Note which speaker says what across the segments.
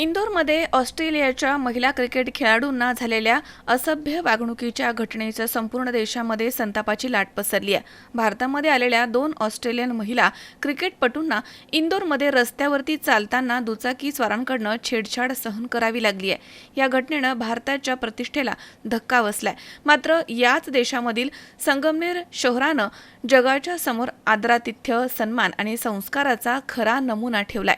Speaker 1: इंदोरमध्ये ऑस्ट्रेलियाच्या महिला क्रिकेट खेळाडूंना झालेल्या असभ्य वागणुकीच्या घटनेचं संपूर्ण देशामध्ये संतापाची लाट पसरली आहे. भारतामध्ये आलेल्या दोन ऑस्ट्रेलियन महिला क्रिकेटपटूंना इंदोरमध्ये रस्त्यावरती चालताना दुचाकी स्वारांकडनं छेडछाड सहन करावी लागली आहे. या घटनेनं भारताच्या प्रतिष्ठेला धक्का बसलाय. मात्र याच देशामधील संगमनेर शहरानं जगाच्या समोर आदरातिथ्य सन्मान आणि संस्काराचा खरा नमुना ठेवलाय.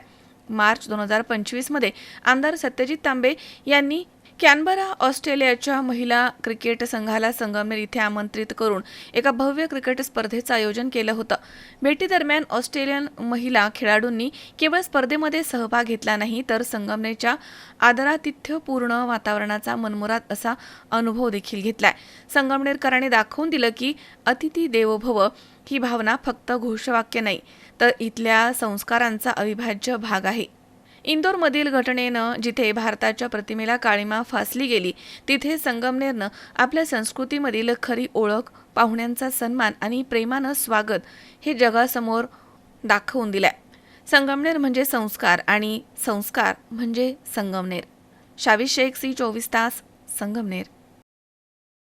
Speaker 1: मार्च दोन हजार पंचवीसमध्ये आमदार सत्यजित तांबे यांनी कॅनबरा ऑस्ट्रेलियाच्या महिला क्रिकेट संघाला संगमनेर इथे आमंत्रित करून एका भव्य क्रिकेट स्पर्धेचं आयोजन केलं होतं. भेटीदरम्यान ऑस्ट्रेलियन महिला खेळाडूंनी केवळ स्पर्धेमध्ये सहभाग घेतला नाही तर संगमनेरच्या आदरातिथ्यपूर्ण वातावरणाचा मनमुराद असा अनुभव देखील घेतलाय. संगमनेरकरांनी दाखवून दिलं की अतिथी देवो भव ही भावना फक्त घोषवाक्य नाही तर इथल्या संस्कारांचा अविभाज्य भाग आहे. इंदोरमधील घटनेनं जिथे भारताच्या प्रतिमेला काळीमा फासली गेली तिथे संगमनेरनं आपल्या संस्कृतीमधील खरी ओळख पाहुण्यांचा सन्मान आणि प्रेमानं स्वागत हे जगासमोर दाखवून दिलंय. संगमनेर म्हणजे संस्कार आणि संस्कार म्हणजे संगमनेर. शावी शेख सी चोवीस तास Sangamner.